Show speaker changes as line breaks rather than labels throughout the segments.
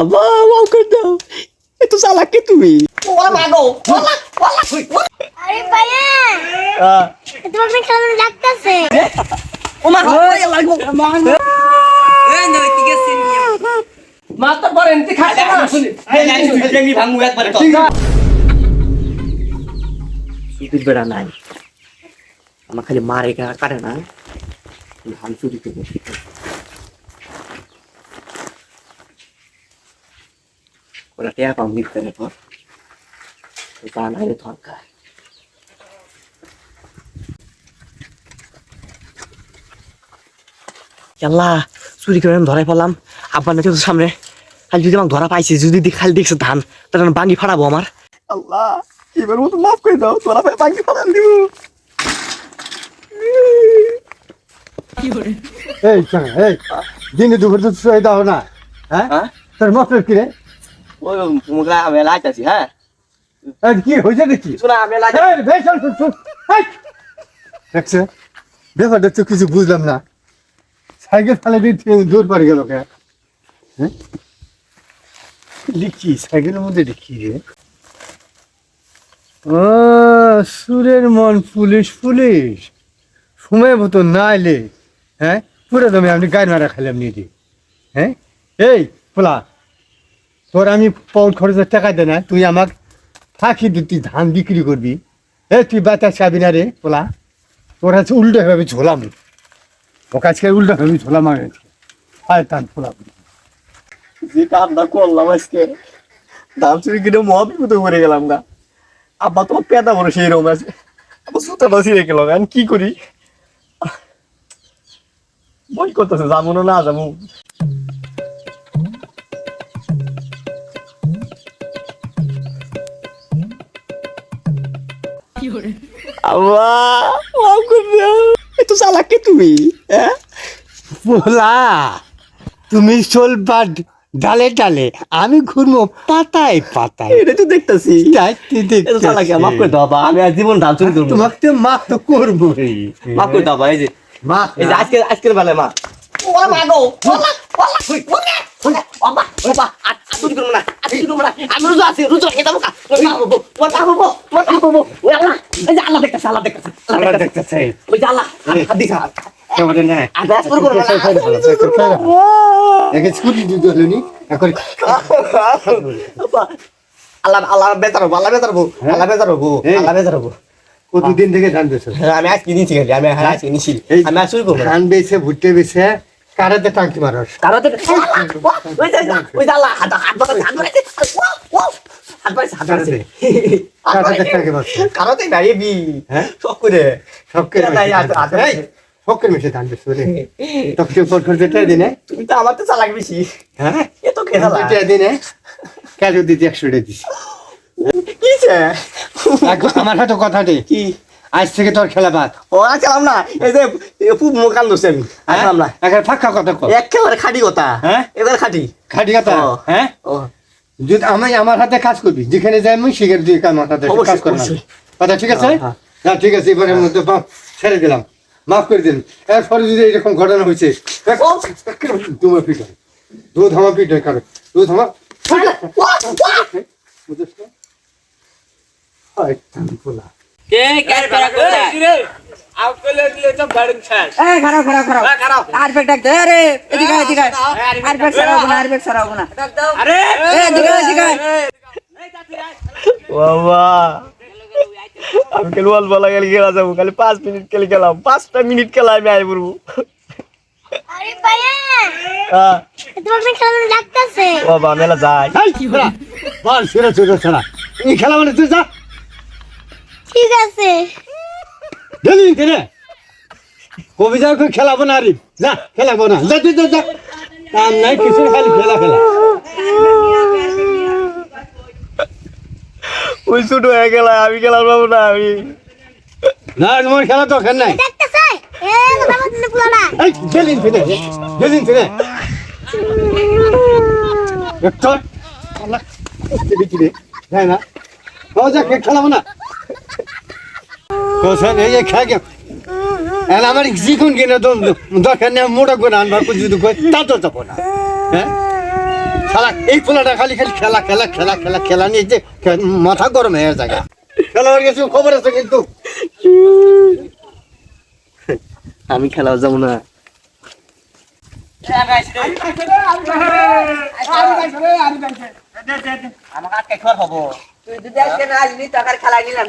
আব্বা মাফ করে দাও। এত চালাক কে তুমি।
আরে ভাইয়া তোমাকে কেমন লাগতেছে?
মাস্টার করেন তুই খাই ভাঙু একবারে সুতির বেড়া নাই। আমার খালি মারে কাটে না। ধান চুরি করে ওরা টেয়া পাম নিতে পর তা নাই দরকার আল্লাহ চুরি করে ধরাই পেলাম আব্বার নাকি তো সামনে। খালি যদি আমাকে ধরা পাইছে যদি খালি দেখছে ধান তাহলে বাঙ্গি ফাড়াবো আমার। আল্লাহ এবার মতো মাফ করে দাও ধরা পাই বাঙ্গি ফাড়ান দিব।
এই এই দিনে দুপুর তো দাও না হ্যাঁ?
হ্যাঁ?
তোর মতলব কি রে?
ওই মুগলা আমি লাইতাছি হ্যাঁ?
কি হয়েছে
আমি!
দেখছে? ব্যাপারটা তো কিছু বুঝলাম না। সাইকেল ফেলে দিয়ে দূর পড়ে গেল কে? হ্যাঁ? লিখি সাইকেলের মধ্যে লিখি রে। ও সুরের মন পুলিশ পুলিশ। সময় মতো না এলে হ্যাঁ? পুরো তুমি আপনি গায়ে মারা খাইলাম নিয়ে হ্যাঁ? এই পোলা তোর আমি পৌন খরচের টাকা দে না, তুই আমার ফাঁকি দিয়ে তুই ধান বিক্রি করবি। এ, তুই বাতাস খাবি না রে, পোলা। তোর আছে উল্টো ভাবে ঝোলাম ও কাজকে উল্টো ভাবে ঝোলাম আমি আয় টান পোলা।
যে কামটা করলাম আজকে। ধান চুরি কিনে মহাবিপদে পড়ে গেলাম গা। আব্বা, তোমার পেটা বড় সেই রকম আছে। আবার সুতাটা ছিঁড়ে গেল আমি কি করি? বই করতেছে, যাব না যাব। এত চালাক কে তুমি হ্যাঁ?
পোলা তুমি চলবা ডালে ডালে আমি ঘুরবো পাতায় পাতায়।
এটা তো দেখতেছি। মাফ করে দাও আমি আর জীবন ধান চুরি করব।
তোমাকে তো মাফ তো করবোই।
মাফ করে দাও এই যে।
মাফ
এই যে আজকে আজকের বেলায় মা ওরা মা গো ওলা ওলা ওই ওলা ওলা বাবা বাবা আর চুরি করব না আর চুরি করব না। আমি রোজা আছি রোজা বাবু ওই মা বাবু ওই যে আল্লাহ দেখতেছে আল্লাহ দেখতেছে আল্লাহ দেখতেছে ওই যে আল্লাহ হাত
কেমন না
আর ব্যাস করে
একে ছুটি দিতে হলো নি এখন
আল্লাহ আল্লাহ বেতার হব আল্লাহ বেতার হব আল্লাহ বেতার হব
এই।
আল্লাহ বেতার হব
কতদিন থেকে ধান বেছো
আমি আজকে নিচ্ছি আমি আজকে নিচ্ছি আমি না
ধান বেছে ভুট্টে বেছে কারাতে টাঙ্কি মারস
কারও তো ওই যে ওই হাত হাত বাড়াচ্ছে হাত বাড়াচ্ছে হাত হাত
কারাতে। টাঙ্কি
কারোতে নাই বি
হ্যাঁ?
করে। নাই হাত
মিশে ফোন করতে টাকা দিনে।
তুমি তো আমার তো চালাক বেশি।
হ্যাঁ?
এ তো খেলা
দিনে। কাজু দিতে একশো টাকা দিছি? এখন আমার হাতে কথা দে
কি?
আজ থেকে তোর খেলা বাদ।
ও আর খেলাম না। এই যে খুব মোকাল দোষে আমি। আর খেলাম না।
এখন ফাঁকা কথা কর
এক খেলার খাটি কথা।
হ্যাঁ?
এবার খাটি।
খাটি কথা? হ্যাঁ?
ও।
যদি আমি আমার হাতে কাজ করবি যেখানে যাই আমি সেখানে তুই আমার হাতে কাজ করবি। কথা ঠিক আছে?
হ্যাঁ, হ্যাঁ।
হ্যাঁ ঠিক আছে এবারে মধ্যে ছেড়ে দিলাম। মাফ করে দিন। এরপরে যদি এরকম ঘটনা হয়েছে। তোমার পিঠ হয়। দুধ আমার পিঠ হয় কারও। দুধ আমার বুঝিস না? হয়,
বাবা। আমি খেলে বল বলা গেলে খেলা যাব। খালি পাঁচ মিনিট খেলে খেলাম। পাঁচটা মিনিট খেলা আমি আই পড়ব। হ্যাঁ। বাবা মেলা যাই
ছোড়া, বল ছেড়ে ছোড়া ছেড়া। এই খেলা মানে তুই যা।
ঠিক আছে।
গেলি কেনে কবি যা খেলাবো না আরিফ যা খেলাবো না। যা তুই যা যা। কাম নাই কিছু খালি খেলা খেলা।
ওই ছোট হয়ে গেল আমি খেলার পাবো না আমি।
না তোমার খেলা তো খেল নাই ফিরে ফিরে একটু আল্লাহ দেখি রে না খেলাবো না। কোসন এই খেলা এলা আমার জিকুন কিনে তো দরকার নেই মোটা করে আনবার যদি কই তা তো যাব না। হ্যাঁ? খেলা এই পোলাটা খালি খালি খেলা খেলা খেলা খেলা খেলা নিয়ে যে মাথা গরম হয়ে যায় খেলা গেছে খবর আছে কিন্তু।
আমি খেলাও যাব না। আমাকে আটকে খবর হব।
তুই যদি আজকে না আসবি তো খেলা নিলাম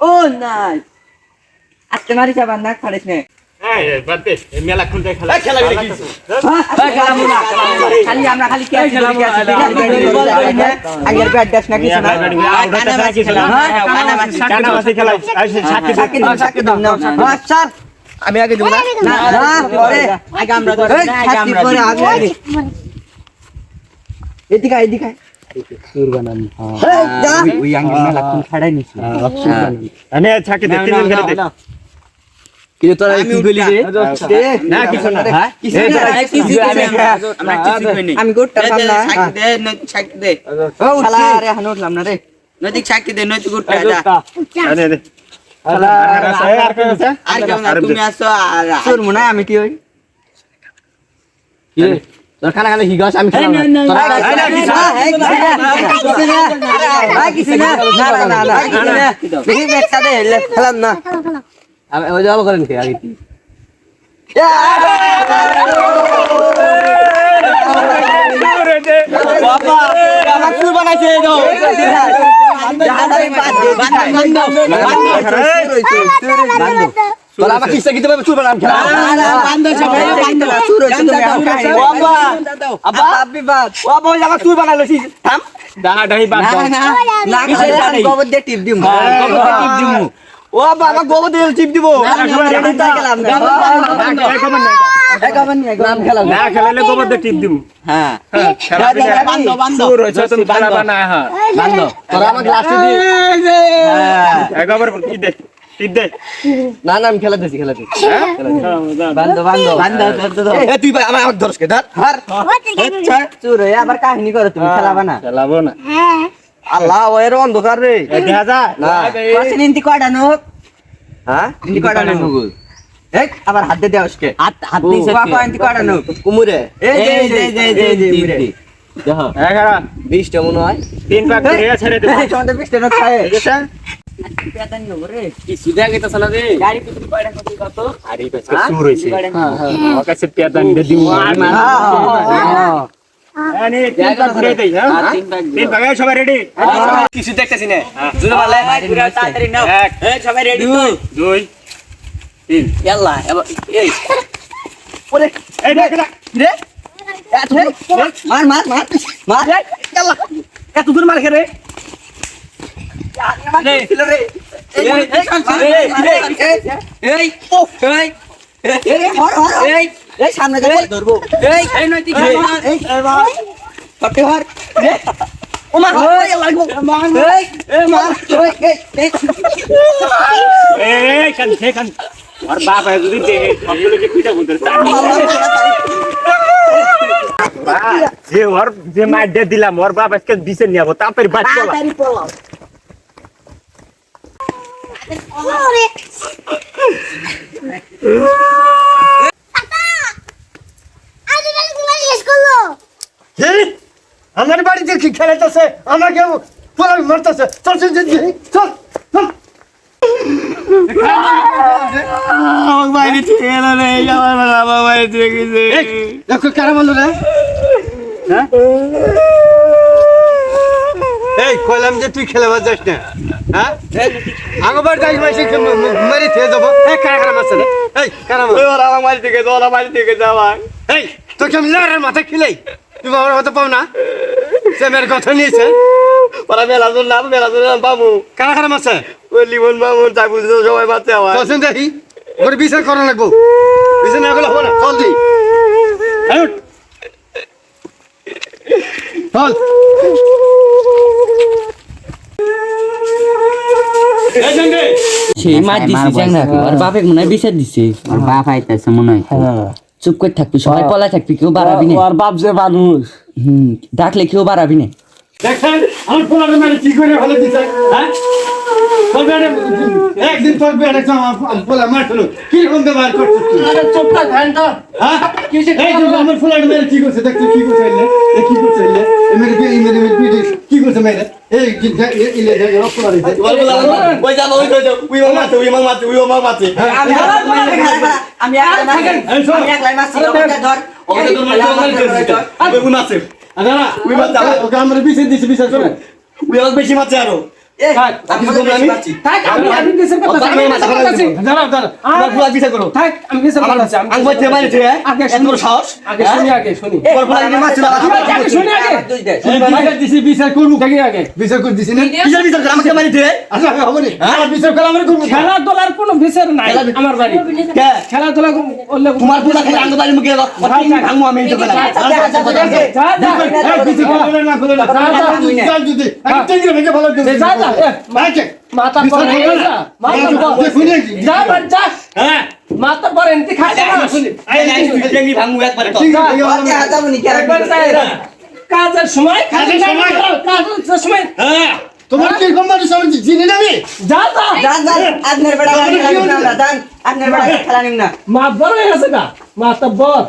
ও নাই আজকে মারি যাবার না খাড়িস নে
খেলা গেলে কি
খালি আমরা খালি কে খেলাবো আগের ব্যাট দাস না কিছু না স্যার
আমি আগে দেবো না
না না পরে আগে আমরা ধরে আগে আমরা পরে আগে আগে এদিকে আয়, এদিকে আয়। এই, যা। ওই আঙ্গেল মেলা কোন খাড়াই নিছি
কিন্তু তোরা কি গলি রে
না কিছু না কিছু না আমি গোটটা পাম না ও শালা রে হানো উঠলাম না রে
নদীক সাক্ষী দে নদী গুটটা যা
শালা
আর কেউ না তুমি আসো আর
তোর মনে হয় আমি কি হই
তোর খানা খানা হিগাস আমি খেলাম না
খেলাম না
আমি ওই যাব করেন কে আগে আমার চুল বানাইছে এই দাও তোরা আমাকে কিসে দিতে পারবে চুল বানাম খেলা আব্বা ও আব্বা আমার চুল বানাইলো থাম ও আব্বা আমার গোবর দিয়ে টিপ দিব। নাম খেলা তোরা আমাকে লাস্টে দিয়ে না না আমি খেলা দিছি খেলা দিছি। তুই ভাই আমার ধর ধর।
আবার কাহিনী করো তুমি খেলাবা না।
হ্যাঁ।
আল্লাহ ওয়ের অন্ধকার রে। না।
কষ্ট নিন্তি কয়টা
হ্যাঁ?
এই আবার হাত দিয়ে দেওয়া আজকে
হাত
কুমুরে।
এই যে এই যে এই যে এই যে
তিন
মুরে।
বিশটা মনে হয়।
রে কত কত
কিছু দেখতেছি না
এই সবাই রেডি তো
ইয়াল্লা এবার এই
রে এত মার মার মার মার
এত দূর মার খেরে
সামনে যাবে ধরবো এই
এই নৈতিক
এই এই ফটে হর ও মার ওই লাগবো মার এই এই মার ওই এই এই
যে ওর যে মার দিয়ে দিলাম ওর বাপ আজকে দিছে নিয়ে তারপরে বাচ্চা
তাড়াতাড়ি পলাও
ওরে আজ কাল তোমার শেষ করল
হে আমার বাড়িতে কি খেলাইতেছে? আমাকে পোলা মারতেছে। চল চল চল চল, চল। এই, দেখো কারা বলল রে? হ্যাঁ? কইলাম যে তুই খেলাবার যাস না। হ্যাঁ? আগবার যাই মাসে মারি থেকে যাব এই কারা কারা মারছে রে? এই কারা মার?
ওরা আমার থেকে ওরা বাড়ি থেকে যাওয়া
এই তোকে আমি লড়ার মাথা খিলাই। তুমি আমার কথা পাও না? সে মেয়ের কথা নিয়েছে।
ওরা মেলা দূর নাম মেলা দূর নাম বাবু।
কারা কারা মারছে?
ওই লিমন বাবু তাই বুঝতে সবাই বাচ্চা আমার
চলছেন দেখি। ওর বিচার করা লাগবো। বিচার না করলে হবে না। চল দি। চল।
সেই মার দিছে চ্যাংরা আর বাপে মনে হয় বিচার দিছে। আর বাপ আইতাছে মনে হয়। চুপ করে থাকবি সবাই পলা থাকবি কেউ বাড়াবি না।
ওর বাপ যে মানুষ।
হুম ডাকলে কেউ বাড়াবি না।
দেখেন আমার পোলাটা মানে কি করে ভালো দিছে হ্যাঁ? তোর বেড়ে একদিন তোর বেড়ে আমার পোলা মারছিল কি রকম ব্যবহার করছিস হ্যাঁ? আমার মেরে কি করছে? দেখ তুই কি করছে কি করছে মেরে কি মেরে মেরে কি করছে মেরে? এই কি যা- এ- ইলে যা রক্ত মারিছে
ওই যাব ওই যাব উই মার মারছে উই মার মারছে উই মার মারছে।
আমি আমি একলাই মারছি
এই শোন।
আমি একলাই মারছি ওকে ধর।
ওকে তোর মারছে ওই মারছে উই মারছে
দাঁড়া
উই মারছে
ওকে আমরা বিচার দিছি বিচার করে।
উই বেশি মারছে
আরও।
খেলাধুলার কোনো বিচার নাই আমার বাড়ি।
কে?
খেলাধুলা করলে
তোমার পুরা খালি আঙ্গ বাড়ি মুখে ভাঙবো আমি বেলা
যা যা
এই বিচার করে না। করে না চল যদি আমি টেঙ্গি ভেঙে ভালো দিছি
যা। যা এ,
মাইকে
মাথা পরে যা মাথা পরে
শুনে
যা যা।
হ্যাঁ
মাথা পরে এনতি খাই না
টেঙ্গি একবার তো
একবার যাই কাজের সময় কাজের সময়। কাজের সময়।
হ্যাঁ।
তোমার কি কোম্পানি সব চিনি না আমি
যা যা।
জান জান আপনার বেড়া খেলা নিম না জান আপনার বেড়া খেলা নিম না।
মা বড় হয়ে গেছে গা। মাথা বড়।